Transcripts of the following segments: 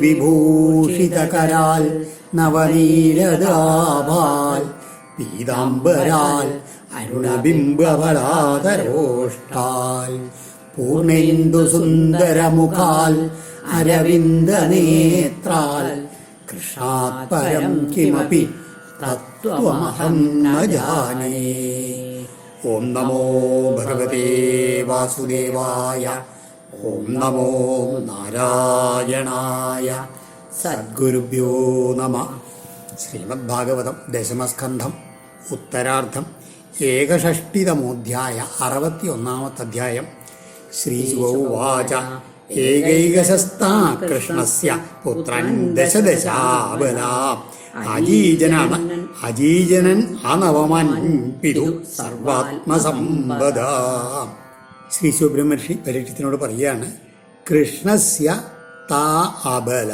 വിഭൂഷിതകരാൽ നവനീരദാഭാൽ പീതാംബരാൽ അരുണബിംബവളാതരോഷ്ടാൽ പൂർണേന്ദുസുന്ദരമുഖാൽ അരവിന്ദനേത്രാൽ കൃഷാത്പരം കിമപി തത്വമഹം ന ജാനേ ഓം നമോ ഭഗവതേ വാസുദേവായ ഓം നമോ നാരായണായ സദ്ഗുരുഭ്യോ നമ ശ്രീമദ്ഭാഗവതം ദശമസ്കന്ധം ഉത്തരാർത്ഥം ഏകഷഷ്ടിതമോധ്യായ അറുപത്തി ഒന്നാമത്തെ അധ്യായം ശ്രീ ശ്രീശുവാച ഏകൈകശസ്താ കൃഷ്ണസ്യ പുത്രൻ ദശദശാബലാ അജീജനാണ് അജീജനൻ അനവമൻ പിതു സർവാത്മസമ്പദ ശ്രീ സുബ്രഹ്മർഷി പരീക്ഷത്തിനോട് പറയുകയാണ് കൃഷ്ണസ്യ താ അബല.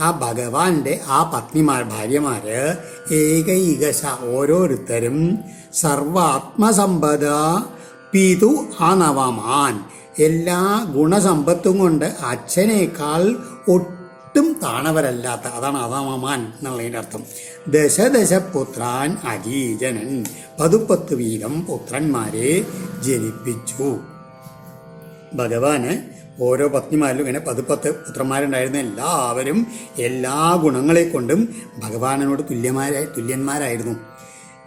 ആ ഭഗവാന്റെ ആ പത്നിമാർ ഭാര്യമാര് ഏകൈകശ ഓരോരുത്തരും സർവാത്മസമ്പദ പിതു അനവമാൻ എല്ലാ ഗുണസമ്പത്തും കൊണ്ട് അച്ഛനേക്കാൾ ഒട്ടും താണവരല്ലാത്ത അതാണ് അതാമമാൻ എന്നുള്ളതിന്റെ അർത്ഥം. ദശദശ പുത്രാൻ അജീജനൻ പതുപ്പത്ത് വീതം പുത്രന്മാരെ ജനിപ്പിച്ചു. ഭഗവാന് ഓരോ പത്നിമാരിലും ഇങ്ങനെ പതിപ്പത്ത് പുത്രന്മാരുണ്ടായിരുന്ന എല്ലാവരും എല്ലാ ഗുണങ്ങളെ കൊണ്ടും ഭഗവാനോട് തുല്യമാരായി തുല്യന്മാരായിരുന്നു.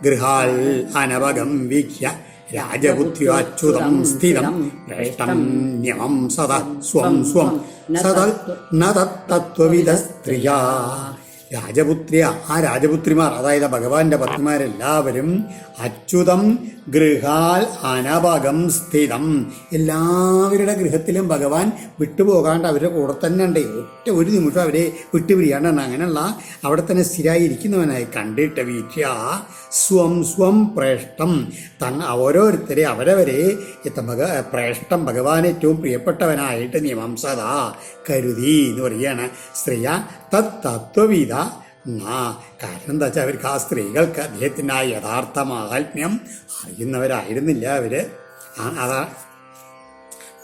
ഗൃഹാൽ അനവഗം വീക്ഷ്യ രാജബുദ്ധ്യാച്യുതം സദ സ്വം സ്വം സദ സ്ത്രീയാ രാജപുത്രിയ ആ രാജപുത്രിമാർ അതായത് ഭഗവാന്റെ പത്നിമാരെല്ലാവരും അച്യുതം ഗൃഹാൽ അനഭകം സ്ഥിതം. എല്ലാവരുടെ ഗൃഹത്തിലും ഭഗവാൻ വിട്ടുപോകാണ്ട് അവരുടെ കൂടെ തന്നെ ഉണ്ട്. ഒറ്റ ഒരു നിമിഷം അവരെ വിട്ടുപിരിയാണ്ടാണ് അങ്ങനെയുള്ള അവിടെ തന്നെ സ്ഥിരമായി ഇരിക്കുന്നവനായി കണ്ടിട്ട് വീക്ഷ സ്വം സ്വം പ്രേഷ്ടം തങ്ങ ഓരോരുത്തരെ അവരവരെ ഭഗ പ്രേഷ്ടം ഭഗവാൻ ഏറ്റവും പ്രിയപ്പെട്ടവനായിട്ട് നിയമംസത കരുതി എന്ന് പറയുകയാണ്. സ്ത്രീയ തത്വവിധ നാ. കാരണം എന്താ വെച്ചാൽ അവർക്ക് ആ സ്ത്രീകൾക്ക് അദ്ദേഹത്തിന്റെ ആ യഥാർത്ഥ മാഹാത്മ്യം അറിയുന്നവരായിരുന്നില്ല അവർ അതാ.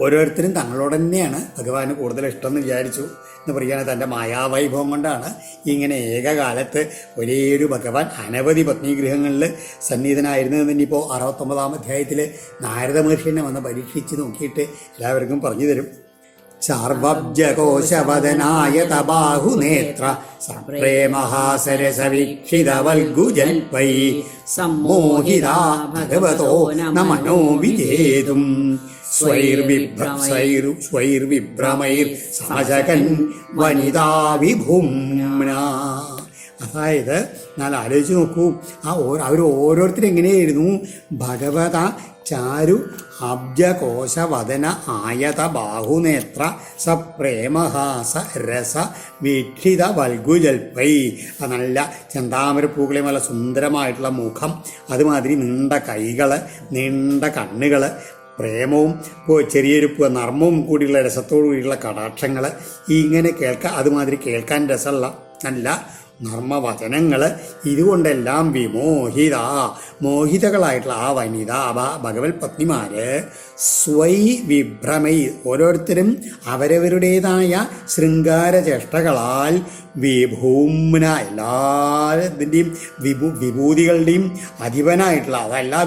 ഓരോരുത്തരും തങ്ങളോട് തന്നെയാണ് ഭഗവാന് കൂടുതൽ ഇഷ്ടം എന്ന് വിചാരിച്ചു. എന്ന് പറയുകയാണ് തന്റെ മായാവൈഭവം കൊണ്ടാണ് ഇങ്ങനെ ഏകകാലത്ത് ഒരേ ഒരു ഭഗവാൻ അനവധി പത്നീഗൃഹങ്ങളിൽ സന്നിഹിതനായിരുന്നതെന്ന് ഇനിയിപ്പോൾ അറുപത്തൊമ്പതാം അധ്യായത്തിൽ നാരദ മഹർഷിനെ വന്ന് പരീക്ഷിച്ച് നോക്കിയിട്ട് എല്ലാവർക്കും പറഞ്ഞു തരും. ചാർവബ്ജകോശവദനായ തബാഹുനേത്ര സപ്രേമഹാസരസവീക്ഷിതവൽഗുജൽപൈ സമ്മോഹിതാ ഭഗവതോ നമനോ വിജേതും. സ്വൈർവിഭ്ര സ്വൈർ സ്വൈർവിഭ്രമൈർ സമജകൻ വനിതാ വിഭുംന അതായത് ഞാൻ ആലോചിച്ച് നോക്കൂ. ആ അവർ ഓരോരുത്തരും എങ്ങനെയായിരുന്നു ഭഗവത ചാരു അബ്ജകോശവദന ആയത ബാഹുനേത്ര സപ്രേമഹാസ രസ വീക്ഷിത വൽഗുജൽപ്പൈ ആ നല്ല ചെന്താമരപ്പൂക്കളെ നല്ല സുന്ദരമായിട്ടുള്ള മുഖം അതുമാതിരി നീണ്ട കൈകൾ നീണ്ട കണ്ണുകൾ പ്രേമവും ഇപ്പോൾ ചെറിയൊരു നർമ്മവും കൂടിയുള്ള രസത്തോടു കൂടിയുള്ള കടാക്ഷങ്ങൾ ഇങ്ങനെ കേൾക്കാൻ അതുമാതിരി കേൾക്കാൻ രസമുള്ള നല്ല നർമ്മവചനങ്ങൾ ഇതുകൊണ്ടെല്ലാം വിമോഹിത. മോഹിതകളായിട്ടുള്ള ആ വനിത ഭഗവത് പത്നിമാര് സ്വൈ വിഭ്രമൈ ഓരോരുത്തരും അവരവരുടേതായ ശൃംഗാര ചേഷ്ടകളാൽ വിഭൂമ്ന. എല്ലാത്തിന്റെയും വിഭൂ വിഭൂതികളുടെയും അധിപനായിട്ടുള്ള അതാ എല്ലാ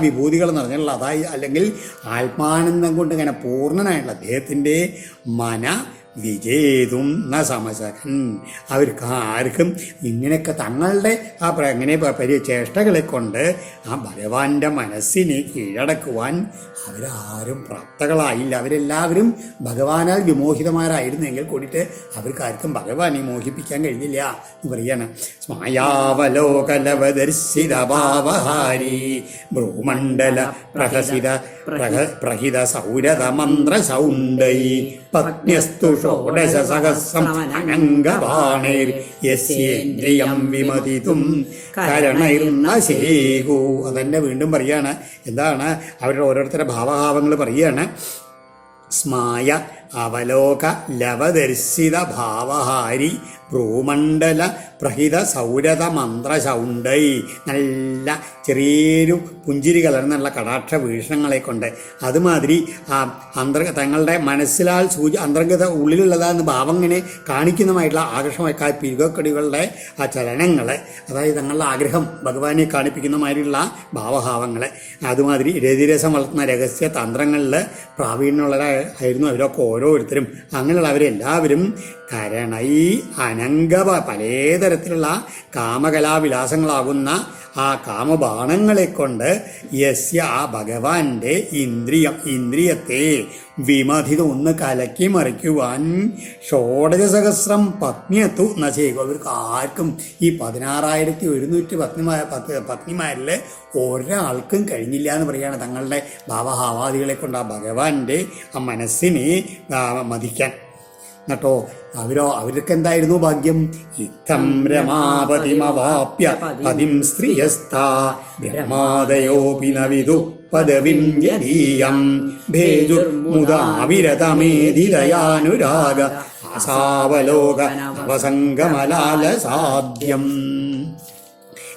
എന്ന് പറഞ്ഞാൽ അതായി അല്ലെങ്കിൽ ആത്മാനന്ദം കൊണ്ട് ഇങ്ങനെ പൂർണനായിട്ടുള്ള അദ്ദേഹത്തിന്റെ മന വിജേതും ന സമസഹൻ അവർക്ക് ആർക്കും ഇങ്ങനെയൊക്കെ തങ്ങളുടെ ആ പ്ര- ഇങ്ങനെ പ- പരി ചേഷ്ടകളെ കൊണ്ട് ആ ഭഗവാന്റെ മനസ്സിനെ കീഴടക്കുവാൻ അവരാരും പ്രാപ്തകളായില്ല. അവരെല്ലാവരും ഭഗവാനാൽ വിമോഹിതമാരായിരുന്നെങ്കിൽ കൂടിയിട്ട് അവർക്ക് ആർക്കും ഭഗവാനെ മോഹിപ്പിക്കാൻ കഴിഞ്ഞില്ല എന്ന് പറയാണ്. സ്മായാവലോകലവദർശിത ഭാവഹാരി ഭ്രൂമണ്ഡല പ്രഹസിത പ്രഹ പ്രഹിത സൗരത മന്ത്ര സൗണ്ടൈ പത്ന്യസ്തു ഷോഡശ സഹസ്രം അനംഗബാണൈർ യസ്യേന്ദ്രിയം വിമതിതും കരണൈർനശേകു അതന്നെ വീണ്ടും പറയാണ്. എന്താണ്? അവരുടെ ഓരോരുത്തരുടെ ഭാവഭാവങ്ങൾ പറയാണ്. സ്മായ അവലോക ലവദർശിത ഭാവഹാരി ഭ്രൂമണ്ഡല പ്രഹിത സൗരത മന്ത്രശൗണ്ടൈ നല്ല ചെറിയൊരു പുഞ്ചിരി കലർന്നുള്ള കടാക്ഷ വീക്ഷണങ്ങളെ കൊണ്ട് അതുമാതിരി അന്തർ തങ്ങളുടെ മനസ്സിലാൽ സൂചി അന്തർഗത ഉള്ളിലുള്ളതാന്ന് ഭാവം ഇങ്ങനെ കാണിക്കുന്നതായിട്ടുള്ള ആകർഷമായ പിരുകക്കടികളുടെ ആ ചലനങ്ങൾ അതായത് തങ്ങളുടെ ആഗ്രഹം ഭഗവാനെ കാണിപ്പിക്കുന്ന മാതിരിയുള്ള ഭാവഭാവങ്ങൾ അതുമാതിരി രതിരസം വളർത്തുന്ന രഹസ്യ തന്ത്രങ്ങളിൽ പ്രാവീണ്യമുള്ളവരായിരുന്നു അവരൊക്കെ ഓരോരുത്തരും അങ്ങനെയുള്ളവരെല്ലാവരും കരണൈ അനംഗവ പലതരത്തിലുള്ള കാമകലാവിലാസങ്ങളാകുന്ന ആ കാമബാണങ്ങളെ കൊണ്ട് യസ്യ ആ ഭഗവാന്റെ ഇന്ദ്രിയം ഇന്ദ്രിയത്തെ വിമധിത ഒന്ന് കലക്കി മറിക്കുവാൻ ഷോഡശസഹസ്രം പത്നിയത്തു എന്ന ചെയ്യുക അവർക്ക് ആർക്കും ഈ പതിനാറായിരത്തി ഒരുന്നൂറ്റി പത്നിമാ പത്ത് പത്നിമാരിൽ ഒരാൾക്കും കഴിഞ്ഞില്ല എന്ന് പറയുകയാണ് തങ്ങളുടെ ഭാവഹാവാദികളെ കൊണ്ട് ആ ഭഗവാന്റെ ആ മനസ്സിനെ മതിക്കാൻ. എന്നിട്ടോ അവരോ അവർക്ക് എന്തായിരുന്നു ഭാഗ്യം? ഇത്തം രമാപതിമവാപ്യ പതിം സ്ത്രീയസ്താ ബ്രഹ്മാദയോപി നവിദു പദവിം യദീയം. ഭേജുർമുദാവിരതമേതിരയാനുരാഗ ആസാവലോക അവസംഗമലാലസാദ്യം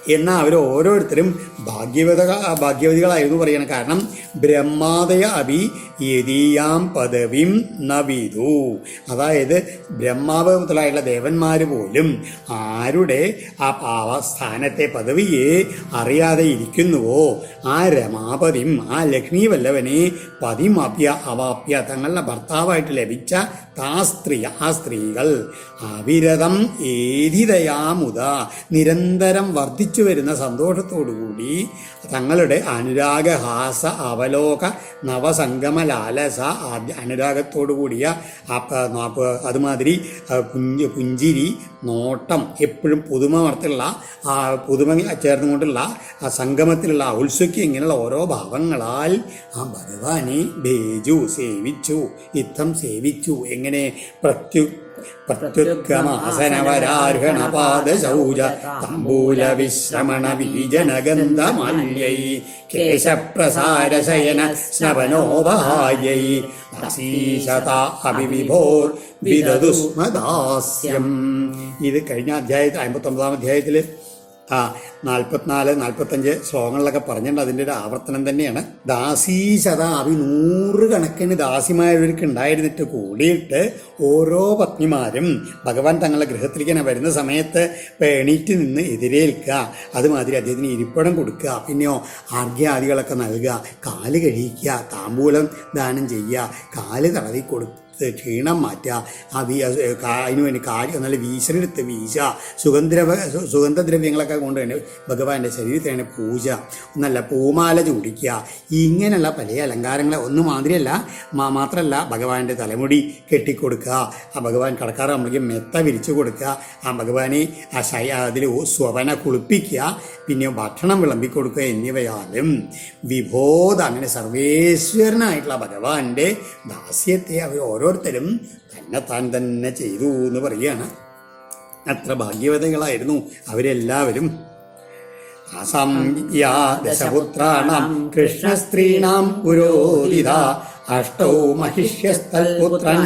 എന്നാൽ അവർ ഓരോരുത്തരും ഭാഗ്യവത ഭാഗ്യവതികളായിരുന്നു പറയണം. കാരണം ബ്രഹ്മാദയ അഭി യതീയാം പദവിം നവിതു. അതായത് ബ്രഹ്മാവ് മുതലായുള്ള ദേവന്മാർ പോലും ആരുടെ ആ പാവ സ്ഥാനത്തെ പദവിയെ അറിയാതെ ഇരിക്കുന്നുവോ? ആ രമാപതിം ആ ലക്ഷ്മി വല്ലവനെ പതിമാപ്യ അവാപ്യ തങ്ങളുടെ ഭർത്താവായിട്ട് ലഭിച്ച താ സ്ത്രീ ആ സ്ത്രീകൾ അവിരതം ഏതിതയാമുത നിരന്തരം വർദ്ധിച്ചു വരുന്ന സന്തോഷത്തോടുകൂടി തങ്ങളുടെ അനുരാഗഹാസ അവലോക നവസംഗമ ലാലസ അനുരാഗത്തോടു കൂടിയ അതുമാതിരി കുഞ്ഞ് പുഞ്ചി പുഞ്ചിരി നോട്ടം എപ്പോഴും പുതുമ വർത്തുള്ള ആ പുതുമ ചേർന്നുകൊണ്ടുള്ള സംഗമത്തിലുള്ള ആ ഇങ്ങനെയുള്ള ഓരോ ഭാവങ്ങളാൽ ആ ഭഗവാനെ ഭേജു സേവിച്ചു ഇത്തം സേവിച്ചു എങ്ങനെ പ്രത്യു പ്രത്യുത്ഗമാസനവരാർഹണ പാദശൗച തമ്പൂല വിശ്രമണ ബീജനഗന്ധമാല്യൈ കേശപ്രസാരശയന സ്നവനോപഹായൈ അശീശതാ അഭിവിഭോർ വിദതുസ്മദാസ്യം ഇത് കഴിഞ്ഞ അധ്യായത്തിൽ അമ്പത്തൊമ്പതാം അധ്യായത്തിൽ ആ നാൽപ്പത്തിനാല് നാൽപ്പത്തഞ്ച് ശ്ലോകങ്ങളിലൊക്കെ പറഞ്ഞിട്ടുണ്ട്. അതിന്റെ ഒരു ആവർത്തനം തന്നെയാണ്. ദാസീശത അവി നൂറുകണക്കിന് ദാസിമാരവർക്ക് ഉണ്ടായിരുന്നിട്ട് കൂടിയിട്ട് ഓരോ പത്നിമാരും ഭഗവാൻ തങ്ങളുടെ ഗൃഹത്തിലേക്ക് വരുന്ന സമയത്ത് എണീറ്റ് നിന്ന് എതിരേൽക്കുക. അതുമാതിരി അദ്ദേഹത്തിന് ഇരിപ്പിടം കൊടുക്കുക. പിന്നെയോ ആർഗ്യാദികളൊക്കെ നൽകുക. കാൽ കഴിക്കുക താമ്പൂലം ദാനം ചെയ്യുക. കാൽ തടവി കൊടുക്കുക ക്ഷീണം മാറ്റുക ആ വീ അതിനു വേണ്ടി കാര്യം നല്ല വീശലെടുത്ത് വീശ. സുഗന്ധ സുഗന്ധദ്രവ്യങ്ങളൊക്കെ കൊണ്ട് തന്നെ ഭഗവാന്റെ ശരീരത്തിൽ പൂജ. നല്ല പൂമാല ചൂടിക്കുക. ഇങ്ങനെയുള്ള പല അലങ്കാരങ്ങളെ ഒന്നും മാതിരിയല്ല മാത്രമല്ല ഭഗവാന്റെ തലമുടി കെട്ടിക്കൊടുക്കുക. ആ ഭഗവാൻ കടക്കാറാകുമ്പോഴേക്കും മെത്ത വിരിച്ചു കൊടുക്കുക. ആ ഭഗവാനെ ആ ശയ അതിൽ സ്വവന കുളിപ്പിക്കുക. പിന്നെ ഭക്ഷണം വിളമ്പിക്കൊടുക്കുക എന്നിവയാലും വിഭോധ അങ്ങനെ സർവേശ്വരനായിട്ടുള്ള ഭഗവാന്റെ ദാസ്യത്തെ അവർ ഓരോരുത്തരും തന്നെ താൻ തന്നെ ചെയ്തു എന്ന് പറയുകയാണ്. അത്ര ഭാഗ്യവതകളായിരുന്നു അവരെല്ലാവരും. അസംയാ ദശപുത്രാണാം കൃഷ്ണസ്ത്രീണാം പുരോഹിത അഷ്ടൗ മഹിഷ്യസ്തൽപുത്രൻ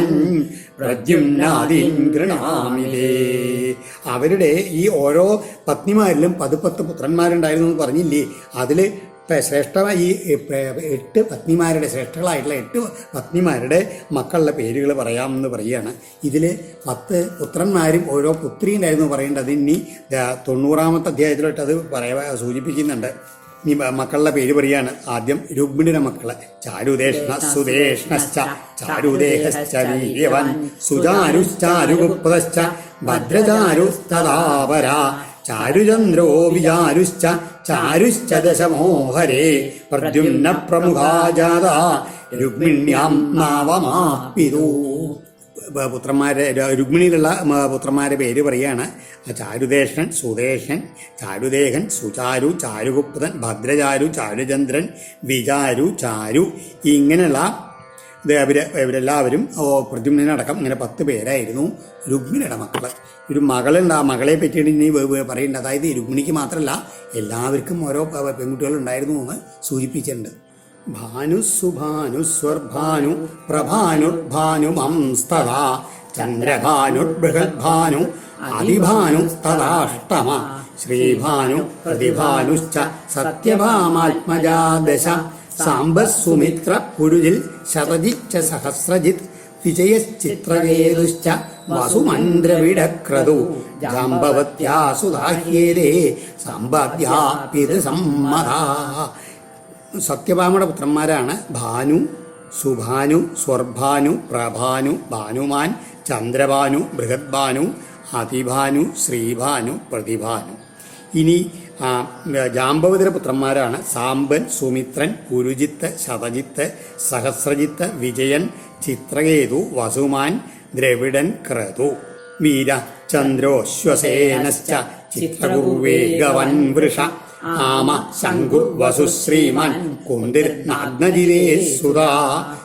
പ്രദ്യുമ്നാദീൻ ഗൃണാമിലേ. അവരുടെ ഈ ഓരോ പത്നിമാരിലും പതുപത്ത് പുത്രന്മാരുണ്ടായിരുന്നു എന്ന് പറഞ്ഞില്ലേ? അതിൽ ശ്രേഷ്ഠമായ ഈ എട്ട് പത്നിമാരുടെ ശ്രേഷ്ഠകളായിട്ടുള്ള എട്ട് പത്നിമാരുടെ മക്കളുടെ പേരുകൾ പറയാമെന്ന് പറയുകയാണ്. ഇതിൽ പത്ത് പുത്രന്മാരും ഓരോ പുത്രി ഉണ്ടായിരുന്നു പറയേണ്ടത് ഇനി തൊണ്ണൂറാമത്തെ അധ്യായത്തിലോട്ട് അത് പറയാ സൂചിപ്പിക്കുന്നുണ്ട്. ഇനി മക്കളുടെ പേര് പറയാണ് ആദ്യം രുക്മിണിയുടെ മക്കൾ. ചാരുദേഷ്ണ സുദേഷ്ണശ്ച ചാരുദേഹശ്ച വീര്യവൻ സുചാരുശ്ചാരുഗുപ്തശ്ച ഭദ്രചാരുസ്തദാപര ചാരുചന്ദ്രോ വിചാരുശ്ച ചാരുശ്ച ദശമോഹരേ പ്രമുഖാ ജാത രുക്മിണ്യാം നാവമാപിതു. പുത്രന്മാരെ രുക്മിണിയിലുള്ള പുത്രന്മാരെ പേര് പറയാണ് ചാരുദേശൻ സുദേശൻ ചാരുദേഹൻ സുചാരു ചാരുഗുപ്തൻ ഭദ്രചാരു ചാരുചന്ദ്രൻ വിചാരു ചാരു ഇങ്ങനെയുള്ള ഇത് അവർ ഇവരെല്ലാവരും പ്രദ്യുമ്നടക്കം ഇങ്ങനെ പത്ത് പേരായിരുന്നു രുക്മിണിയുടെ മക്കൾ ഒരു മകളുണ്ട് ആ മകളെ പറ്റിയിട്ട് ഇനി പറയുന്നുണ്ട് അതായത് രുക്മിണിക്ക് മാത്രമല്ല എല്ലാവർക്കും ഓരോ പെൺകുട്ടികളുണ്ടായിരുന്നു എന്ന് സൂചിപ്പിച്ചിട്ടുണ്ട്. ചന്ദ്രഭാനു പ്രഭാനുർഭാനുമംസ്തഥാ അതിഭാനു തഥാഷ്ടമ ശ്രീഭാനു പ്രതിഭാനുശ്ച സത്യഭാമാത്മജാദശ. സാംബസുമിത്ര പുരുജിൽ ച സഹസ്രജിത് വിജയശ്ചിത്രകേതുശ്ച വസുമന്ത്രവിടക്രതു ജാമ്പവത്യാ സുതാഹ്യേരേ സമ്പാദ്യാ പിതൃസമ്മതാ സത്യഭാമയുടെ പുത്രന്മാരാണ് ഭാനു സുഭാനു സ്വർഭാനു പ്രഭാനു ഭാനുമാൻ ചന്ദ്രഭാനു ബൃഹദ്ഭാനു അതിഭാനു ശ്രീഭാനു പ്രതിഭാനു. ഇനി ആ, ജാമ്പവതിയുടെ പുത്രന്മാരാണ് സാമ്പൻ സുമിത്രൻ കുരുജിത്ത് ശതജിത്ത് സഹസ്രജിത്ത് വിജയൻ ചിത്രകേതു വസുമാൻ ദ്രവിഡൻ ക്രതു. വീര ചന്ദ്രോശ്വസേനശ്ച ചിത്രകുർവേഗവൻ വൃഷ ആമ ശങ്കുർ വസു ശ്രീമാൻ കുന്തിർ നാഗ്നജിരേ സുതാ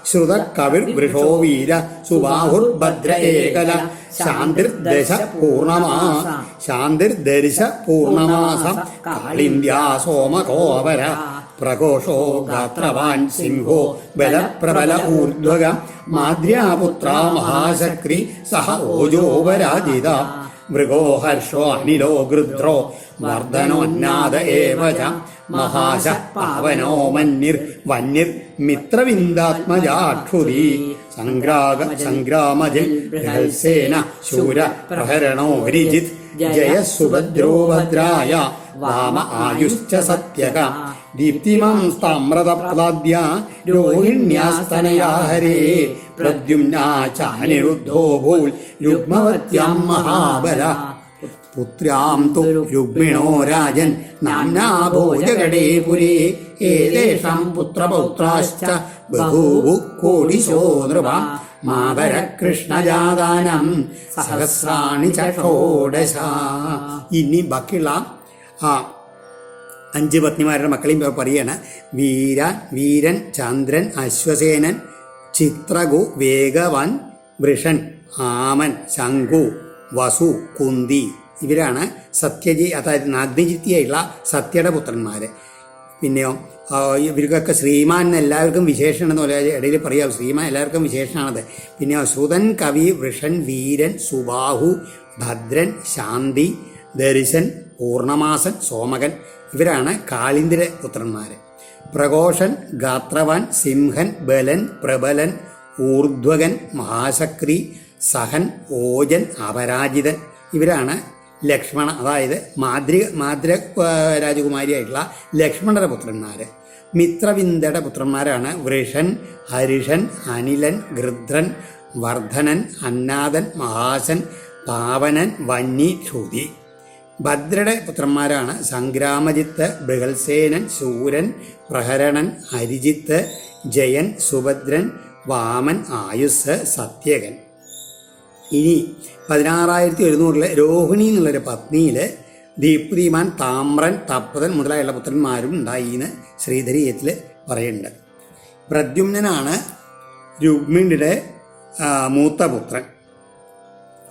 ശ്രുത കവിർ വൃഷോ വീര സുബാഹുർഭദ്ര ഏകല ശാന്തിർദശ പൂർണമാസ ശാന്തിർദർശ പൂർണമാസം കാളിന്ത്യാ സോമകോപര പ്രഘോഷോ ഗാത്രവാൻ സിംഹോ ബലപ്രബല ഊർധ്വക മാദ്ര്യാപുത്ര മഹാശക്രി സഹ ഓജോപരാജിത മൃഗോ ഹർഷോ അനിലോ ഗൃദ്രോ വർദ്ധനോന്നാദ മഹാശ പാവനോ മന്യർ വന്യർ മിത്രവിന്ദാത്മജാക്ഷുതി സംഗ്രാഗ സംഗ്രാമജിൽ ബൃഹൽസേന ശൂര പ്രഹരണോ രിജിത് ജയ സുഭദ്രോ ഭദ്രായ വാമ ആയുശ്ച സത്യക ദീപ്തിമാം സ്താമ്രതപ്ലാദ്യ രോഹിണ്യാസ്തനയാ ഹരേ പ്രദ്യുമ്നാ ചാനിരുദ്ധോ ഭൂൽ രുഗ്മവത്യാം മഹാബല പുത്ര്യാം തു രുഗ്മിണോ രാജൻ നാംനാ ഭോജഗടേ പുരേ. ഏതേഷാം പുത്രപൗത്രാശ്ച ബഹൂവു കോടിശോ നൃപ മാതര കൃഷ്ണജാതാനം സഹസ്രാണി ചോടശ ഇനി ബാക്കിയുള്ള ആ അഞ്ച് പത്നിമാരുടെ മക്കളെയും പറയാണ്. വീര വീരൻ ചന്ദ്രൻ അശ്വസേനൻ ചിത്രകു വേഗവൻ വൃഷൻ ആമൻ ശംഖു വസു കുന്തി. ഇവരാണ് സത്യജി അതായത് നാഗ്നിജിത്തിയായുള്ള സത്യയുടെ പുത്രന്മാർ പിന്നെയോ ഇവർക്കൊക്കെ ശ്രീമാൻ എല്ലാവർക്കും വിശേഷണം എന്ന് ഇടയിൽ പറയാം. ശ്രീമാൻ എല്ലാവർക്കും വിശേഷമാണത്. പിന്നെയോ സുതൻ കവി വൃഷൻ വീരൻ സുബാഹു ഭദ്രൻ ശാന്തി ദർശൻ പൂർണമാസൻ സോമകൻ. ഇവരാണ് കാളിന്ദിര പുത്രന്മാർ പ്രഘോഷൻ ഗാത്രവാൻ സിംഹൻ ബലൻ പ്രബലൻ ഊർധ്വകൻ മഹാശക്രി സഹൻ ഓജൻ അപരാജിതൻ. ഇവരാണ് ലക്ഷ്മണ അതായത് മാതൃ മാതൃ രാജകുമാരിയായിട്ടുള്ള ലക്ഷ്മണരുടെ പുത്രന്മാർ മിത്രവിന്ദയുടെ പുത്രന്മാരാണ് വൃഷൻ ഹരിഷൻ അനിലൻ ഗൃധ്രൻ വർദ്ധനൻ അന്നാദൻ മഹാസൻ പാവനൻ വന്നി ക്ഷൂതി. ഭദ്രയുടെ പുത്രന്മാരാണ് സംഗ്രാമജിത്ത് ബൃഹൽസേനൻ സൂരൻ പ്രഹരണൻ ഹരിജിത്ത് ജയൻ സുഭദ്രൻ വാമൻ ആയുസ് സത്യകൻ. ഇനി പതിനാറായിരത്തി എഴുന്നൂറിലെ രോഹിണി എന്നുള്ളൊരു പത്നിയിൽ ദീപ്തിമാൻ താമ്രൻ തപ്പതൻ മുതലായുള്ള പുത്രന്മാരും ഉണ്ടായി എന്ന് ശ്രീധരീയത്തിൽ പറയുന്നുണ്ട്. പ്രദ്യുമ്നനാണ് രുക്മിണിയുടെ മൂത്തപുത്രൻ മൂത്ത പുത്രൻ.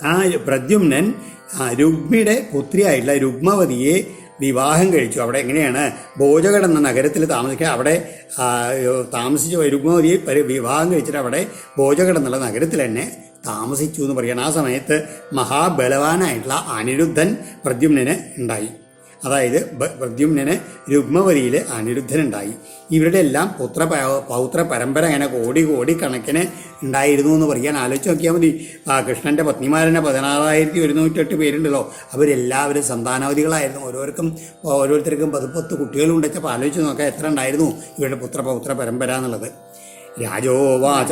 ആ പ്രദ്യുമ്നൻ രുഗ്മിയുടെ പുത്രിയായിട്ടുള്ള രുക്മവതിയെ വിവാഹം കഴിച്ചു. അവിടെ എങ്ങനെയാണ്? ഭോജഗഡ് എന്ന നഗരത്തിൽ താമസിക്കുക അവിടെ താമസിച്ച് വരുമ്പോൾ വിവാഹം കഴിച്ചിട്ട് അവിടെ ഭോജഗഡ് എന്നുള്ള നഗരത്തിൽ തന്നെ താമസിച്ചു എന്ന് പറയണം. ആ സമയത്ത് മഹാബലവാനായിട്ടുള്ള അനിരുദ്ധൻ പ്രദ്യുമ്നന് ഉണ്ടായി. അതായത് പ്രദ്യുമ്നെ രുഗ്മവതിയിൽ അനിരുദ്ധനുണ്ടായി. ഇവരുടെ എല്ലാം പുത്ര പൗത്ര പരമ്പര അങ്ങനെ കോടി കോടി കണക്കിന് ഉണ്ടായിരുന്നു എന്ന് പറയാൻ ആലോചിച്ച് നോക്കിയാൽ മതി. ആ കൃഷ്ണന്റെ പത്നിമാരനെ പതിനാറായിരത്തി ഒരുന്നൂറ്റെട്ട് പേരുണ്ടല്ലോ. അവരെല്ലാവരും സന്താനവതികളായിരുന്നു ഓരോരുത്തർക്കും ഓരോരുത്തർക്കും പത്ത് പത്ത് കുട്ടികളും ഉണ്ടച്ചപ്പോൾ ആലോചിച്ച് നോക്കാം എത്ര ഉണ്ടായിരുന്നു ഇവരുടെ പുത്ര പൗത്ര പരമ്പര എന്നുള്ളത്. രാജോവാച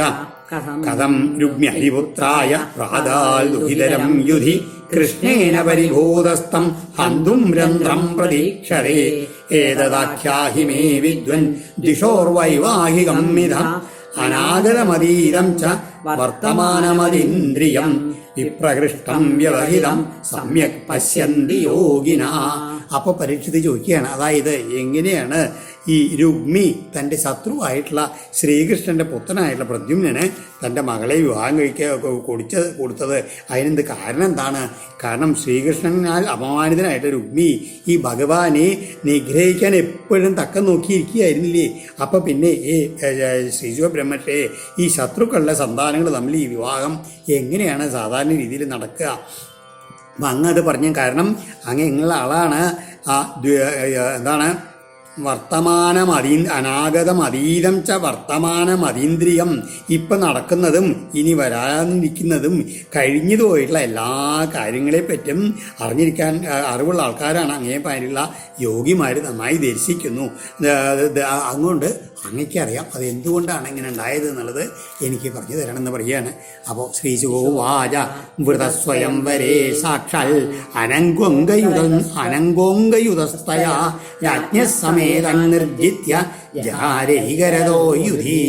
കഥം രുഗ്മ്യരിപുത്രായ പ്രാതാൽ ദുഹിതരം യുധി. കൃഷ്ണേന പരിഭൂതസ്ഥം ഹന്തും രന്ധ്രം പ്രതീക്ഷരേ ഏതദാഖ്യാഹി മേ വിദ്വൻ ദിശോർവൈവാഹികം മിഥ അനാഗതമതീതം ച വർത്തമാനമതീന്ദ്രിയം. വിപ്രകൃഷ്ടം വ്യവഹിതം സമ്യക് പശ്യന്തി യോഗിന. അപ്പൊ പരീക്ഷിത് ചോദിക്കുകയാണ് അതായത് എങ്ങനെയാണ് ഈ രുഗ്മി തന്റെ ശത്രുവായിട്ടുള്ള ശ്രീകൃഷ്ണന്റെ പുത്രനായിട്ടുള്ള പ്രദ്യുമ്നന് തന്റെ മകളെ വിവാഹം കഴിക്കുക കൊടുച്ച കൊടുത്തത്. അതിനെന്ത് കാരണം എന്താണ്? കാരണം ശ്രീകൃഷ്ണനാൽ അപമാനിതനായിട്ട് രുഗ്മി ഈ ഭഗവാനെ നിഗ്രഹിക്കാൻ എപ്പോഴും തക്കം നോക്കിയിരിക്കുകയായിരുന്നില്ലേ? അപ്പം പിന്നെ ഈ ശ്രീജോ ബ്രഹ്മത്തെ ഈ ശത്രുക്കളുടെ സന്താനങ്ങൾ തമ്മിൽ ഈ വിവാഹം എങ്ങനെയാണ് സാധാരണ രീതിയിൽ നടക്കുക? അപ്പം അങ്ങ് അത് പറഞ്ഞു കാരണം അങ്ങ് ഇങ്ങനെയുള്ള ആളാണ്. ആ എന്താണ്? വർത്തമാനം അതീ അനാഗതം അതീതം ച വർത്തമാനം അതീന്ദ്രിയം ഇപ്പം നടക്കുന്നതും ഇനി വരാനിരിക്കുന്നതും കഴിഞ്ഞു പോയിട്ടുള്ള എല്ലാ കാര്യങ്ങളെപ്പറ്റും അറിഞ്ഞിരിക്കാൻ അറിവുള്ള ആൾക്കാരാണ് അങ്ങേ പാലുള്ള യോഗിമാർ നന്നായി ദർശിക്കുന്നു. അത് അതുകൊണ്ട് അങ്ങയ്ക്കറിയാം അത് എന്തുകൊണ്ടാണ് ഇങ്ങനെ ഉണ്ടായത് എന്നുള്ളത് എനിക്ക് പറഞ്ഞു തരണം എന്ന് പറയാണ് അപ്പോൾ ശ്രീ ശ്രീശുവാച വൃതസ്വയം വരേ സാക്ഷാൽ അനങ്കൊങ്കയുത അനങ്കോങ്കയുതസ്തയാ രാജ്ഞസമേതം നിർജിത്യ ജാരൈകരതോ യുധി.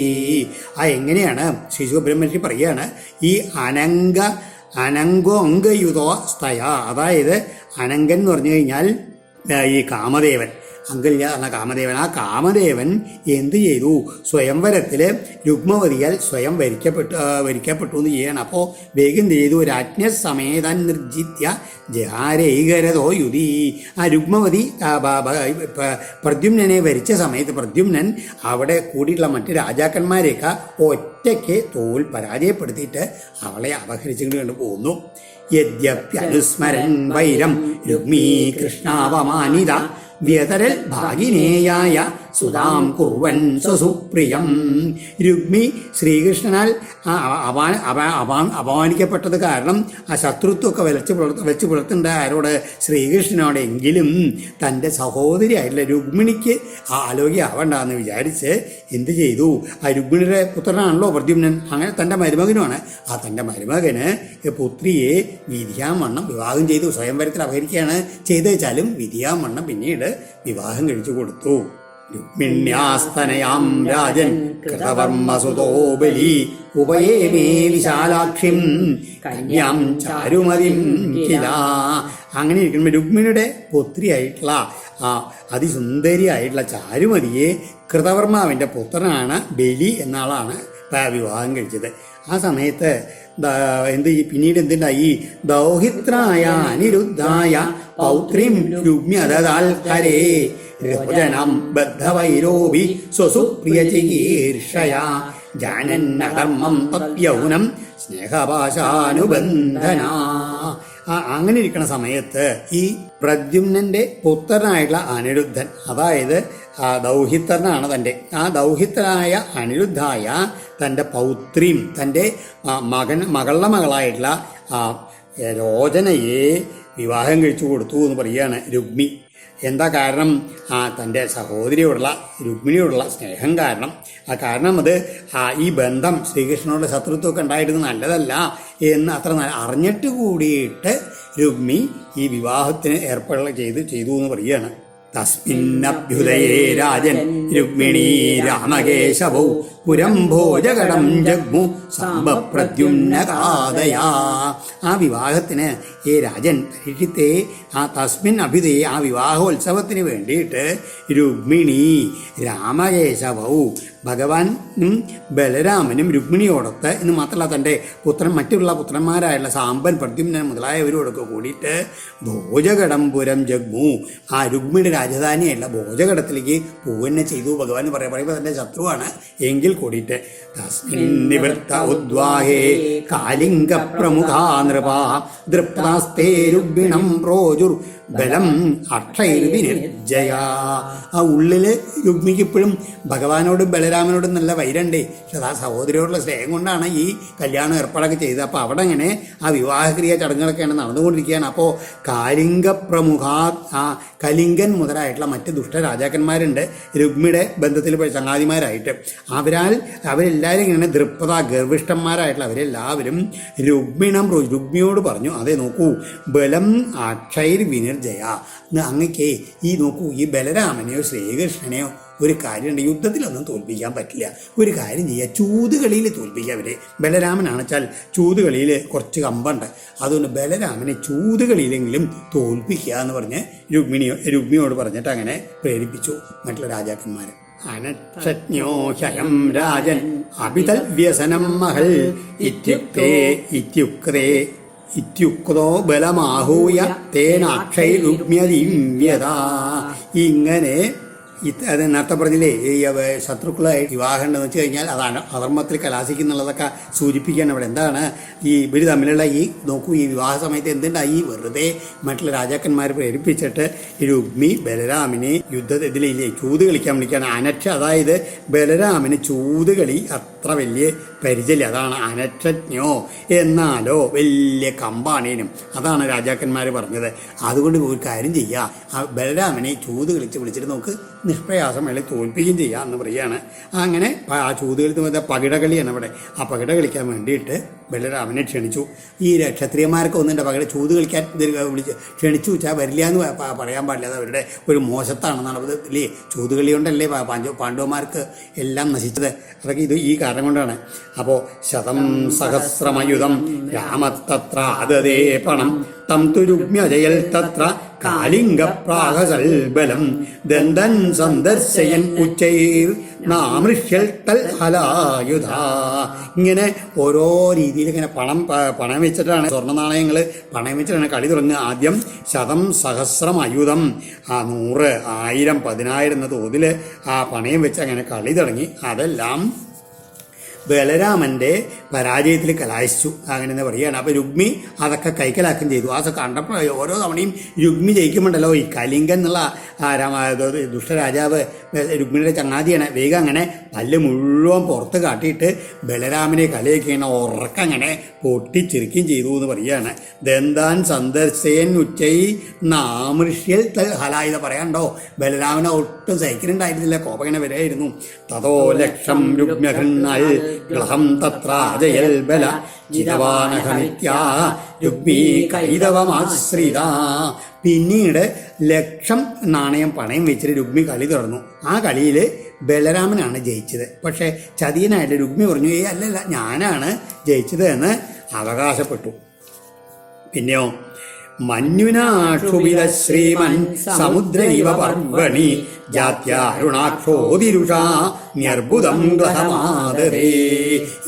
ആ എങ്ങനെയാണ് ശ്രീ ബ്രഹ്മർഷി പറയുകയാണ് ഈ അനങ്ക അനങ്കോങ്കയുതോ സ്തയ. അതായത് അനങ്കൻ എന്ന് പറഞ്ഞു കഴിഞ്ഞാൽ ഈ കാമദേവൻ. അങ്കല്യ എന്ന കാമദേവൻ ആ കാമദേവൻ എന്ത് ചെയ്തു? സ്വയംവരത്തിൽ രുക്മവതിയാൽ സ്വയം വരിക്കപ്പെട്ടു വരിക്കപ്പെട്ടു എന്ന് ചെയ്യണം. അപ്പോൾ വേഗം ചെയ്തു? രാജ്ഞസമേതൻ നിർജിത്യ ജാരേകരതോ യുതി. ആ പ- പ്രദ്യുമ്നനെ വരിച്ച സമയത്ത് പ്രദ്യുമ്നൻ അവിടെ കൂടിയിട്ടുള്ള മറ്റ് രാജാക്കന്മാരെയൊക്കെ ഒറ്റയ്ക്ക് തോൽ പരാജയപ്പെടുത്തിയിട്ട് അവളെ അപഹരിച്ചുകൊണ്ട് കൊണ്ട് പോകുന്നു യദ്യപ്യനുസ്മരൻ വൈരം രുക്മീ കൃഷ്ണാവമാനിത. വ്യതരൽ ഭാഗിനേയായ സുതാം കുറുവൻ സ്വസുപ്രിയം രുക്മി ശ്രീകൃഷ്ണനാൽ ആ അപാ അപാ അപാ- അപമാനിക്കപ്പെട്ടത് കാരണം ആ ശത്രുത്വമൊക്കെ വലച്ച് പുലർത്ത വെച്ച് പുലർത്തേണ്ട ആരോട് ശ്രീകൃഷ്ണനോട് എങ്കിലും തന്റെ സഹോദരിയായിട്ടുള്ള രുക്മിണിക്ക് ആ ആലോക്യം ആവണ്ടെന്ന് വിചാരിച്ച് എന്ത് ചെയ്തു? ആ രുക്മിണിയുടെ പുത്രനാണല്ലോ പ്രദ്യുമ്നൻ. അങ്ങനെ തന്റെ മരുമകനുമാണ്. ആ തന്റെ മരുമകന് പുത്രിയെ വിധിയാമണ്ണം വിവാഹം ചെയ്തു. സ്വയംവരത്തിൽ അപഹരിക്കുകയാണ് ചെയ്തു വെച്ചാലും വിധിയാമണ്ണം പിന്നീട് വിവാഹം കഴിച്ചു കൊടുത്തു. രുക്മിണ്യാസ്തനയാം രാജൻ കൃതവർമ്മസുതോ ബലി ഉപയേ മേ വിശാലാക്ഷിം. കന്യാം ചാരുമതിം കില. അങ്ങനെ ഇരിക്കുമ്പോൾ രുക്മിണിയുടെ പുത്രിയായിട്ടുള്ള ആ അതിസുന്ദരിയായിട്ടുള്ള ചാരുമതിയെ കൃതവർമാവിന്റെ പുത്രനാണ് ബലി എന്ന ആളാണ് വിവാഹം കഴിച്ചത്. ആ സമയത്ത് എന്ത് പിന്നീട് എന്തുണ്ടായി ദൗഹിത്രായ അനിരുദ്ധായ പൗത്രിം രുഗ്മ്യ ദദാൽ ഹരേ രഘുജനം ബദ്ധവൈരോപി സ്വസുപ്രിയ ജാനന്ന കർമ്മം തദ്യൗനം സ്നേഹപാശാനുബന്ധന. അങ്ങനെ ഇരിക്കുന്ന സമയത്ത് ഈ പ്രദ്യുമ്നന്റെ പുത്രനായിട്ടുള്ള അനിരുദ്ധൻ അതായത് ദൗഹിത്രനാണ് തന്റെ ആ ദൗഹിത്രനായ അനിരുദ്ധായ തന്റെ പൗത്രിയും തന്റെ മകൻ മകളുടെ മകളായിട്ടുള്ള രോചനയെ വിവാഹം കഴിച്ചു കൊടുത്തു എന്ന് പറയുകയാണ് രുക്മി എന്താ കാരണം? ആ തന്റെ സഹോദരിയോടുള്ള രുക്മിണിയോടുള്ള സ്നേഹം കാരണം. ആ കാരണം അത് ഈ ബന്ധം ശ്രീകൃഷ്ണനോട് ശത്രുത്വമൊക്കെ ഉണ്ടായിരുന്നു നല്ലതല്ല എന്ന് അത്ര അറിഞ്ഞിട്ട് കൂടിയിട്ട് രുക്മി ഈ വിവാഹത്തിന് ഏർപ്പെടുക ചെയ്ത് ചെയ്തു എന്ന് പറയുകയാണ്. തസ്മിന്നഭ്യുദയേ രാജൻ രുക്മിണീ രാമകേശവൗ. പുരം ഭോജകടം ജഗ്മു സാമ്പപ്രദ്യുമ്നകാതയാ. ആ വിവാഹത്തിന് ഈ രാജൻ പരീക്ഷിത്തെ ആ തസ്മിൻ അഭിതേ ആ വിവാഹോത്സവത്തിന് വേണ്ടിയിട്ട് രുക്മിണി രാമകേശവൗ ഭഗവാനും ബലരാമനും രുക്മിണിയോടൊത്ത് എന്ന് മാത്രമല്ല തന്റെ പുത്രൻ മറ്റുള്ള പുത്രന്മാരായുള്ള സാമ്പൻ പ്രദ്യുമ്നൻ മുതലായവരോടൊക്കെ കൂടിയിട്ട് ഭോജകടംപുരം ജഗ്മു. ആ രുക്മിണി രാജധാനിയുള്ള ഭോജകടത്തിലേക്ക് പോവുന്നെ ചെയ്തു. ഭഗവാൻ പറയുമ്പോൾ തന്റെ ശത്രുവാണ്. എങ്കിൽ കൂടിയിട്ട്. തസ്മിൻ നിവൃത്ത ഉദ്വാഹേ കാലിംഗ പ്രമുഖാ നൃപാ ദൃപ്താസ്തേ രുഗ്മിണം പ്രോജുർ ബലം അക്ഷൈർവിനിർജയ ആ ഉള്ളിൽ രുഗ്മിക്ക് ഇപ്പോഴും ഭഗവാനോടും ബലരാമനോടും നല്ല വൈരണ്ടേ. പക്ഷെ ആ സഹോദരിയോടുള്ള സ്നേഹം കൊണ്ടാണ് ഈ കല്യാണം ഏർപ്പാടൊക്കെ ചെയ്തത്. അപ്പോൾ അവിടെ അങ്ങനെ ആ വിവാഹക്രിയ ചടങ്ങുകളൊക്കെയാണ് നടന്നുകൊണ്ടിരിക്കുകയാണ്. അപ്പോൾ കാലിംഗ പ്രമുഖ ആ കലിംഗൻ മുതലായിട്ടുള്ള മറ്റ് ദുഷ്ട രാജാക്കന്മാരുണ്ട് രുഗ്മിയുടെ ബന്ധത്തിൽ ചങ്ങാതിമാരായിട്ട്. അവരാൽ അവരെല്ലാവരും ഇങ്ങനെ ദൃപ്പത ഗർഭിഷ്ടന്മാരായിട്ടുള്ള അവരെല്ലാവരും രുഗ്മിണം രുഗ്മിയോട് പറഞ്ഞു അതെ നോക്കൂ ബലം അക്ഷൈർ വിനിർ നിർജയ എന്ന് അങ്ങക്ക് ഈ നോക്കൂ ഈ ബലരാമനെയോ ശ്രീകൃഷ്ണനെയോ ഒരു കാര്യമുണ്ട്. യുദ്ധത്തിലൊന്നും തോൽപ്പിക്കാൻ പറ്റില്ല. ഒരു കാര്യം ചെയ്യുക ചൂതുകളിയിൽ തോൽപ്പിക്കുക അവരെ ബലരാമനാണെച്ചാൽ ചൂതുകളിയിൽ കുറച്ച് കമ്പുണ്ട്. അതുകൊണ്ട് ബലരാമനെ ചൂതുകളിയിലെങ്കിലും തോൽപ്പിക്കുക എന്ന് പറഞ്ഞ് രുക്മിണിയോ രുക്മിണിയോട് പറഞ്ഞിട്ട് അങ്ങനെ പ്രേരിപ്പിച്ചു. മറ്റുള്ള രാജാക്കന്മാർ രാജൻ. അഭിതൽ വ്യസനം മഹൽ. ഇത്യുക്തേ ഇത്യുക്തേ. ഇത്യുക്തോ ബലമാഹൂയ തേനാക്ഷൈരുഗ്മ്യതിവ്യത ഇങ്ങനെ അത് നേരത്തെ പറഞ്ഞില്ലേ ഈ ശത്രുക്കളെ വിവാഹം എന്ന് വെച്ച് കഴിഞ്ഞാൽ അതാണ് അധർമ്മത്തിൽ കലാശിക്കുന്നുള്ളതൊക്കെ സൂചിപ്പിക്കാൻ അവിടെ എന്താണ്? ഈ ഇവർ തമ്മിലുള്ള ഈ നോക്കൂ ഈ വിവാഹ സമയത്ത് എന്തുണ്ടായി? വെറുതെ മറ്റുള്ള രാജാക്കന്മാർ പ്രേരിപ്പിച്ചിട്ട് ഈ രുഗ്മി ബലരാമിനെ യുദ്ധത്തിലെ ചൂത് കളിക്കാൻ വിളിക്കുകയാണ് അനക്ഷ. അതായത് ബലരാമിന് ചൂത് കളി അത്ര വലിയ പരിചയം അതാണ് അനക്ഷജ്ഞോ എന്നാലോ വലിയ കമ്പാണേനും. അതാണ് രാജാക്കന്മാർ പറഞ്ഞത്. അതുകൊണ്ട് ഒരു കാര്യം ചെയ്യുക ബലരാമനെ ചൂത് കളിച്ച് വിളിച്ചിട്ട് നമുക്ക് നിഷ്പ്രയാസം അയാളെ തോൽപ്പിക്കുകയും ചെയ്യുക എന്ന് പറയുകയാണ്. അങ്ങനെ ആ ചൂതുകളിൽ നിന്ന് പകിടകളിയാണ് അവിടെ. ആ പകിട കളിക്കാൻ വേണ്ടിയിട്ട് ബലരാമനെ ക്ഷണിച്ചു. ഈ ക്ഷത്രിയന്മാർക്ക് ഒന്നിന്റെ പകിട ചൂത് കളിക്കാൻ വിളിച്ച് ക്ഷണിച്ചു വെച്ചാൽ വരില്ല എന്ന് പറയാൻ പാടില്ല. അത് അവരുടെ ഒരു മോശത്താണെന്നാണ്. അത് ഇല്ലേ? ചൂതുകളി കൊണ്ടല്ലേ പാണ്ഡവന്മാർക്ക് എല്ലാം നശിച്ചത്. അതൊക്കെ ഇത് ഈ കാരണം കൊണ്ടാണ്. അപ്പോൾ ശതം സഹസ്രമയുധം രാമത്തത്ര അതേ പണം. തം തുരുഗ്മ്യജയൽ തത്ര കാലിംഗപ്രാഹസൽബലം. ദന്തൻ സന്ദർശയൻ ഉച്ചൈർ നാമൃഷ്യൽ തൽ ഹലായുധ. ഇങ്ങനെ ഓരോ രീതിയിൽ ഇങ്ങനെ പണം പണം വെച്ചിട്ടാണ് സ്വർണ നാണയങ്ങൾ പണം വെച്ചിട്ടാണ് കളി തുടങ്ങുക ആദ്യം ശതം സഹസ്രം അയുധം. ആ നൂറ് ആയിരം പതിനായിരം എന്ന തോതിൽ ആ പണയം വെച്ച് അങ്ങനെ കളി തുടങ്ങി. അതെല്ലാം ബലരാമന്റെ പരാജയത്തിൽ കലാശിച്ചു. അങ്ങനെ തന്നെ പറയുകയാണ്. അപ്പൊ രുഗ്മി അതൊക്കെ കൈക്കലാക്കുകയും ചെയ്തു. ആ കണ്ടപ്പോൾ ഓരോ തവണയും രുഗ്മി ജയിക്കുമ്പോണ്ടല്ലോ ഈ കലിംഗൻ എന്നുള്ള ഇത് ദുഷ്ടരാജാവ് രുഗ്മിണിയുടെ ചങ്ങാതിയാണ്. വേഗം അങ്ങനെ പല്ല് മുഴുവൻ പുറത്ത് കാട്ടിയിട്ട് ബലരാമനെ കലയൊക്കെയാണ് ഉറക്കങ്ങനെ പൊട്ടിച്ചിരിക്കുകയും ചെയ്തു എന്ന് പറയുകയാണ്. ദന്താൻ സന്ദർശയൻ ഉച്ചൈ നാമൃഷ്യൽ തൽ ഹലായുധ പറയാണ്ടോ ബലരാമനെ ഒട്ടും സഹിക്കുന്നുണ്ടായിരുന്നില്ല കോപകനെ വരെയായിരുന്നു തതോ ലക്ഷം രുഗ്മ്യഹൃണ്ണൽ ഗ്ലഹം തത്രാജയൽ ബല ജിതവാനഹനിത്യാ രുഗ്മീ കൈതവമാശ്രിത. പിന്നീട് ലക്ഷം നാണയം പണയം വെച്ചിട്ട് രുക്മി കളി തുടർന്നു. ആ കളിയിൽ ബലരാമനാണ് ജയിച്ചത്. പക്ഷേ ചതിയനായിട്ട് രുക്മി പറഞ്ഞു ഏ അല്ലല്ല ഞാനാണ് ജയിച്ചത് എന്ന് അവകാശപ്പെട്ടു. പിന്നെയോ മഞ്ഞുനാക്ഷുഭിത ശ്രീമൻ സമുദ്രൈവ പർവണി ജാത്യാരുണാക്ഷോതിരുഷ ന്യർബുദം ഗ്രഹമാതരേ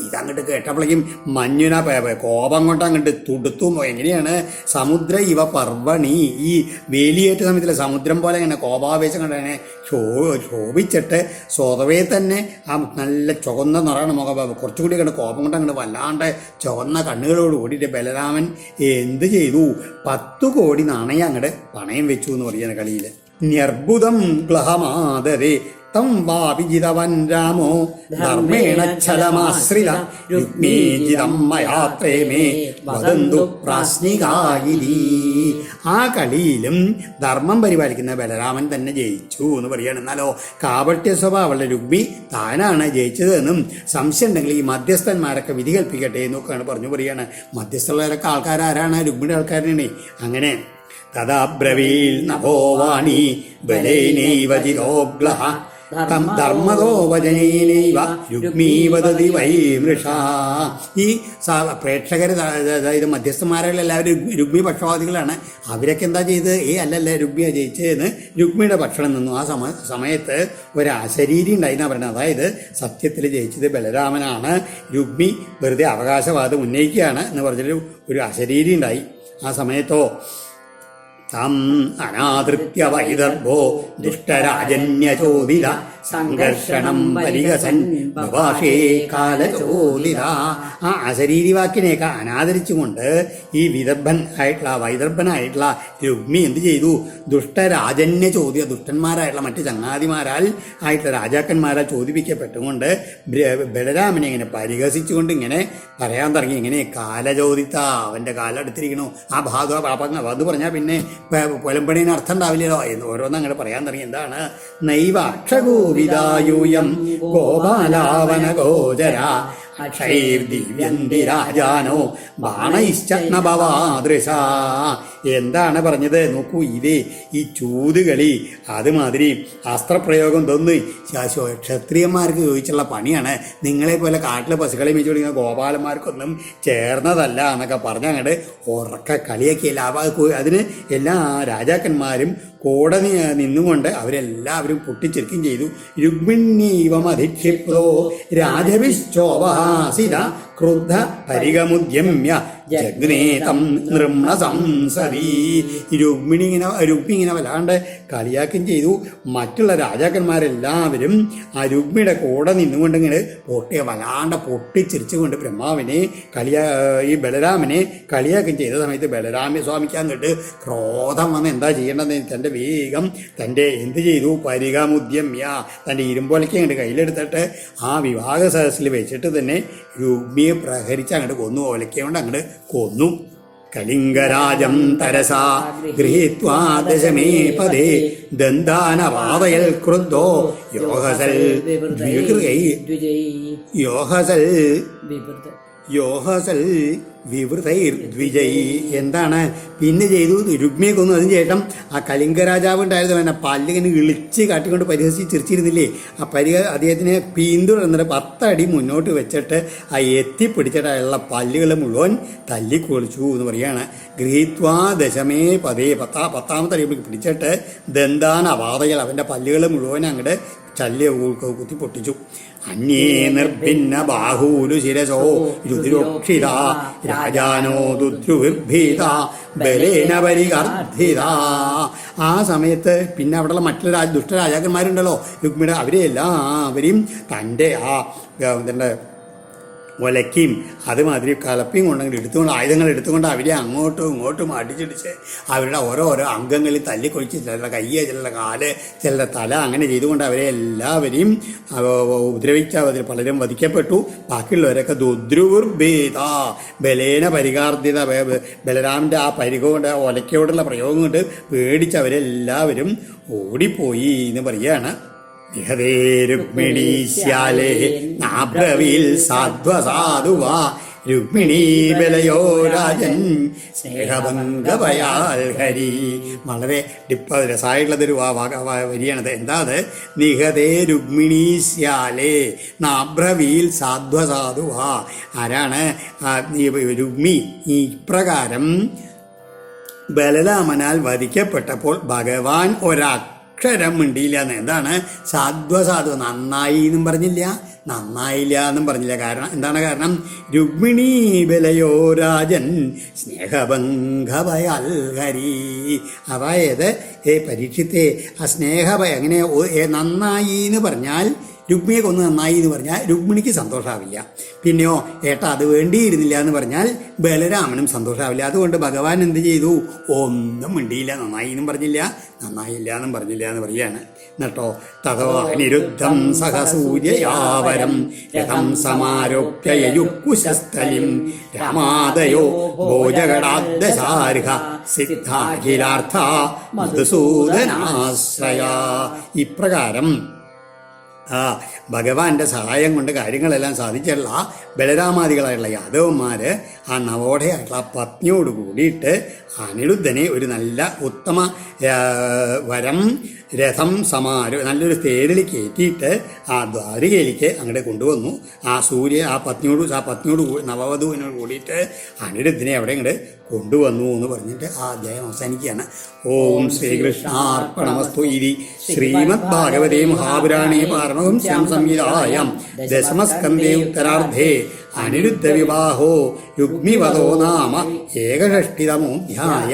ഇതങ്ങോട്ട് കേട്ടപ്പോഴേക്കും മഞ്ഞുന കോപം കൊണ്ട് അങ്ങോട്ട് തുടുത്തും. എങ്ങനെയാണ്? സമുദ്ര ഇവ പർവണി ഈ വേലിയേറ്റ സമയത്തിലെ സമുദ്രം പോലെ ഇങ്ങനെ കോപാവേശം കണ്ട് ക്ഷോ ക്ഷോഭിച്ചിട്ട് സ്വതവേ തന്നെ ആ നല്ല ചുവന്ന നിറയാണ് മുഖം. കുറച്ചുകൂടി കണ്ട് കോപം കൊണ്ട് അങ്ങോട്ട് വല്ലാണ്ട് ചുവന്ന കണ്ണുകളോട് കൂടിയിട്ട് ബലരാമൻ എന്ത് ചെയ്തു? പത്തു കോടി നാണയം അങ്ങോട്ട് പണയം വെച്ചു എന്ന് പറയുന്ന കളിയിൽ ന്യർബുദം ഗ്ലഹമാദരെ. തം വാപിജിതവൻ രാമോ. ധർമ്മേണ ഛലമാശ്രിത. രുക്മീജിതം മയാ പ്രേമേ വദന്തു പ്രാശ്നികായിരി ആ കളിയിലും ധർമ്മം പരിപാലിക്കുന്ന ബലരാമൻ തന്നെ ജയിച്ചു എന്ന് പറയുകയാണ് എന്നാലോ കാപട്യ സ്വഭാവമുള്ള രുക്മി താനാണ് ജയിച്ചതെന്നും സംശയം ഉണ്ടെങ്കിൽ ഈ മധ്യസ്ഥന്മാരൊക്കെ വിധി കൽപ്പിക്കട്ടെ എന്നൊക്കെയാണ് പറഞ്ഞു പറയുകയാണ് മധ്യസ്ഥമുള്ളവരൊക്കെ ആൾക്കാരാരാണ്? രുക്മിയുടെ ആൾക്കാരനെ അങ്ങനെ തഥാബ്രവീൽ നഭോവാണി ബലേനൈവ ജിതോഗ്ലഹ തം ധർമ്മതോ വചനേനൈവ രുക്മീ വദതി വൈ മൃഷ. ഈ പ്രേക്ഷകർ അതായത് മധ്യസ്ഥന്മാരെല്ലാം എല്ലാവരും രുക്മി പക്ഷപാതികളാണ് അവരൊക്കെ എന്താ ചെയ്ത് ഏ അല്ലല്ല രുക്മിയാണ് ജയിച്ചതെന്ന് രുക്മിയുടെ ഭക്ഷണം നിന്നു. ആ സമ സമയത്ത് ഒരു അശരീരി ഉണ്ടായിന്നാ പറയുന്നത് അതായത് സത്യത്തിൽ ജയിച്ചത് ബലരാമനാണ്. രുക്മി വെറുതെ അവകാശവാദം ഉന്നയിക്കുകയാണ് എന്ന് പറഞ്ഞൊരു ഒരു അശരീരി ഉണ്ടായി. ആ സമയത്തോ തം അനാദൃത്യ വൈദർഭോ ദുഷ്ടരാജന്യചോദിത സംഘർഷണം പരിഹസൻ ബഭാഷേ കാലചോദിത. ആ അശരീരി വാക്കിനെയൊക്കെ അനാദരിച്ചുകൊണ്ട് ഈ വിദർഭൻ ആയിട്ടുള്ള വൈദർഭനായിട്ടുള്ള രുഗ്മി എന്ത് ചെയ്തു? ദുഷ്ടരാജന്യ ചോദ്യ ദുഷ്ടന്മാരായിട്ടുള്ള മറ്റ് ചങ്ങാതിമാരാൽ ആയിട്ടുള്ള രാജാക്കന്മാരാൽ ചോദിപ്പിക്കപ്പെട്ടുകൊണ്ട് ബലരാമനെ ഇങ്ങനെ പരിഹസിച്ചുകൊണ്ട് ഇങ്ങനെ പറയാൻ തുടങ്ങി. ഇങ്ങനെ കാലചോദിത്ത അവന്റെ കാലം എടുത്തിരിക്കണു ആ ഭാഗ പാപങ്ങ അത് പറഞ്ഞാൽ പിന്നെ പൊലമ്പണീന് അർത്ഥം ഉണ്ടാവില്ലല്ലോ എന്ന് ഓരോന്നും അങ്ങനെ പറയാൻ തുടങ്ങി. എന്താണ്? നൈവ അക്ഷഗോവിതായൂയം ഗോപാലാവന ഗോചര അക്ഷൈർദിവ്യന്തി രാജാനോ ബാണൈശ്ച നഭവാദൃശ എന്താണ് പറഞ്ഞത്? നോക്കൂ ഇതേ ഈ ചൂതുകളി അതുമാതിരി അസ്ത്രപ്രയോഗം തന്ന് ക്ഷത്രിയന്മാർക്ക് ചോദിച്ചുള്ള പണിയാണ്. നിങ്ങളെ പോലെ കാട്ടിലെ പശുക്കളെ മേച്ചു കൊടുക്കുന്ന ഗോപാലന്മാർക്കൊന്നും ചേർന്നതല്ല എന്നൊക്കെ പറഞ്ഞ് അങ്ങോട്ട് ഉറക്ക കളിയൊക്കെയല്ല അവ അതിന് എല്ലാ രാജാക്കന്മാരും കൂടെ നിന്നുകൊണ്ട് അവരെല്ലാവരും പൊട്ടിച്ചെടുക്കുകയും ചെയ്തു. രുക്മിണീവമധിക്ഷിപ്തോ രാജവിശ്ചോപഹാസിത ക്രുദ്ധ പരിഗമുദ്യമ്യ ജഗ്നേതം നൃമ്ണ സംസതി രുക്മിണി ഇങ്ങനെ രുക്മി ഇങ്ങനെ വല്ലാണ്ട് കളിയാക്കുകയും ചെയ്തു. മറ്റുള്ള രാജാക്കന്മാരെല്ലാവരും ആ രുക്മിയുടെ കൂടെ നിന്നുകൊണ്ട് ഇങ്ങനെ പൊട്ടിയ വല്ലാണ്ട് പൊട്ടിച്ചിരിച്ചുകൊണ്ട് ബ്രഹ്മാവിനെ കളിയാ ഈ ബലരാമനെ കളിയാക്കുകയും ചെയ്ത സമയത്ത് ബലരാമ സ്വാമിക്ക് അങ്ങോട്ട് ക്രോധം വന്ന് എന്താ ചെയ്യേണ്ടതെന്ന് തന്റെ വേഗം തന്റെ എന്ത് ചെയ്തു? പരികാമുദ്യമ്യ തന്റെ ഇരുമ്പോലയ്ക്ക് അങ്ങോട്ട് കയ്യിലെടുത്തിട്ട് ആ വിവാഹ സദസ്സിൽ വെച്ചിട്ട് തന്നെ രുക്മിയെ പ്രഹരിച്ച് അങ്ങോട്ട് കൊന്നു. ഓലയ്ക്കൊണ്ട് അങ്ങോട്ട് കൊന്നു കലിംഗരാജം തരസാ ഗൃഹീത്വാ ദശമേ പദേ ദന്താനവാതയൽ ക്രുദ്ധോ യോഹസൽ യോഹസൽ യോഹസൽ വിവൃതൈർ ദ്വിജൈ. എന്താണ്? പിന്നെ ചെയ്തു രുക്മിയെ കൊന്നു. അതിന് ശേഷം ആ കലിംഗ രാജാവ് ഉണ്ടായിരുന്നു എന്നെ പല്ലിങ്ങനെ ഇളിച്ച് കാട്ടിക്കൊണ്ട് പരിഹസി ചിരിച്ചിരുന്നില്ലേ? ആ പരിഹ അദ്ദേഹത്തിനെ പിന്തുടർന്നിട്ട് പത്തടി മുന്നോട്ട് വെച്ചിട്ട് ആ എത്തിപ്പിടിച്ചിട്ടുള്ള പല്ലുകൾ മുഴുവൻ തല്ലിക്കൊളിച്ചു എന്ന് പറയാണ് ഗൃഹീത്വാ ദശമേ പതേ പത്താ പത്താമത്തെ അടി പിടിച്ചിട്ട് ദന്താന അപാതകൾ അവന്റെ പല്ലുകൾ മുഴുവൻ അങ്ങോട്ട് ചല്ലിയ കുത്തി പൊട്ടിച്ചു. അന്യേ നിർഭിന്ന ബാഹൂലു ശിരസോ രുതിരോക്ഷിത രാജാനോ ദുദ്രുവിർഭീത ബലേന പരികർദ്ധിത ആ സമയത്ത് പിന്നെ അവിടെയുള്ള മറ്റുള്ള രാജ ദുഷ്ടരാജാക്കന്മാരുണ്ടല്ലോ രുക്മിയുടെ അവരെയെല്ലാം അവരെയും തന്റെ ആ എന്താ ഒലക്കയും അതുമാതിരി കളപ്പിയും കൊണ്ടെങ്കിൽ എടുത്തുകൊണ്ട് ആയുധങ്ങൾ എടുത്തുകൊണ്ട് അവരെ അങ്ങോട്ടും ഇങ്ങോട്ടും അടിച്ചിടിച്ച് അവരുടെ ഓരോ അംഗങ്ങളിൽ തല്ലിക്കൊഴിച്ച് ചിലരുടെ കയ്യ് ചിലരുടെ കാൽ ചിലരുടെ തല അങ്ങനെ ചെയ്തുകൊണ്ട് അവരെ എല്ലാവരെയും ഉപദ്രവിച്ച അതിൽ പലരും വധിക്കപ്പെട്ടു. ബാക്കിയുള്ളവരൊക്കെ ദുദ്രുർഭേദ ബലേന പരികാർദ്ധിത ബലരാമിന്റെ ആ പരിക കൊണ്ട് ആ ഒലക്കയോടുള്ള പ്രയോഗം കൊണ്ട് പേടിച്ച് അവരെല്ലാവരും ഓടിപ്പോയി എന്ന് ഇഹതേ രുക്മിണീശ്യാലേ നാബ്രവീൽ സാധ്വസാധുവാ. രുക്മിണീ ബലയോ രാജൻ സ്നേഹഭംഗഭയാൽ ഹരി. വളരെ ഡിപ്പ രസായിട്ടുള്ളതൊരു വരിയാണത്. എന്താ അത്? നിഹതേ രുക്മിണീശ്യാലേ നാബ്രവീൽ സാധ്വസാധുവാ. ആരാണ്? രുക്മി ഇപ്രകാരം ബലരാമനാൽ വധിക്കപ്പെട്ടപ്പോൾ ഭഗവാൻ ഒരക്ഷരം മിണ്ടിയില്ല എന്ന്. എന്താണ്? സാധ്വ സാധു. നന്നായി എന്നും പറഞ്ഞില്ല. നന്നായില്ല എന്നും പറഞ്ഞില്ല. കാരണം എന്താണ് കാരണം? രുക്മിണി ബലയോ രാജൻ സ്നേഹഭംഗഭയാൽ ഹരി. അതായത് ഏ പരീക്ഷത്തെ ആ സ്നേഹഭയ. അങ്ങനെ നന്നായി എന്ന് പറഞ്ഞാൽ രുക്മിയെ കൊന്ന് നന്നായി എന്ന് പറഞ്ഞാൽ രുക്മിണിക്ക് സന്തോഷമാവില്ല പിന്നെയോ ഏട്ടാ അത് വേണ്ടിയിരുന്നില്ല എന്ന് പറഞ്ഞാൽ ബലരാമനും സന്തോഷമാവില്ല അതുകൊണ്ട് ഭഗവാൻ എന്ത് ചെയ്തു? ഒന്നും മിണ്ടിയില്ല. നന്നായി എന്നും പറഞ്ഞില്ല. നന്നായില്ല എന്നും പറഞ്ഞില്ല എന്ന് പറയാണ് എന്നിട്ടോ തഥവാനിരുദ്ധം സഹസൂര്യയാവരം. രഥം സമാരോപ്യയുക്കുശസ്ഥലിം ഭോജകടാദ്ദശാർഹ ഭോജഗടാദ്ദശാർഹ സിദ്ധാഖിലാർത്ഥ മധുസൂദനാശ്രയ. ഇപ്രകാരം ആ ഭഗവാന്റെ സഹായം കൊണ്ട് കാര്യങ്ങളെല്ലാം സാധിച്ചുള്ള ബലരാമാദികളായിട്ടുള്ള യാദവന്മാര് ആ നവോഢയായിട്ടുള്ള പത്നിയോട് കൂടിയിട്ട് അനിരുദ്ധനെ ഒരു നല്ല ഉത്തമ വരം രഥം സമാരോ നല്ലൊരു തേരിൽ കയറ്റിയിട്ട് ആ ദ്വാരികയിലേക്ക് അങ്ങോട്ട് കൊണ്ടുവന്നു. ആ സൂര്യ ആ പത്നിയോട് ആ പത്നിയോട് നവവധുവിനോട് കൂടിയിട്ട് അനിരുദ്ധിനെ അവിടെ ഇങ്ങോട്ട് കൊണ്ടുവന്നു എന്ന് പറഞ്ഞിട്ട് ആ അധ്യായം അവസാനിക്കുകയാണ്. ഓം ശ്രീകൃഷ്ണാർപ്പണമസ്തു ഇതി ശ്രീമദ് ഭാഗവതേ മഹാപുരാണേ പാരമഹംസ്യാം സംഹിതായാം ദശമസ്കന്ധേ ഉത്തരാർദ്ധേ അനിരുദ്ധ വിവാഹോ രുഗ്മിവധോ നാമ ഏകഷഷ്ടിതമോധ്യായ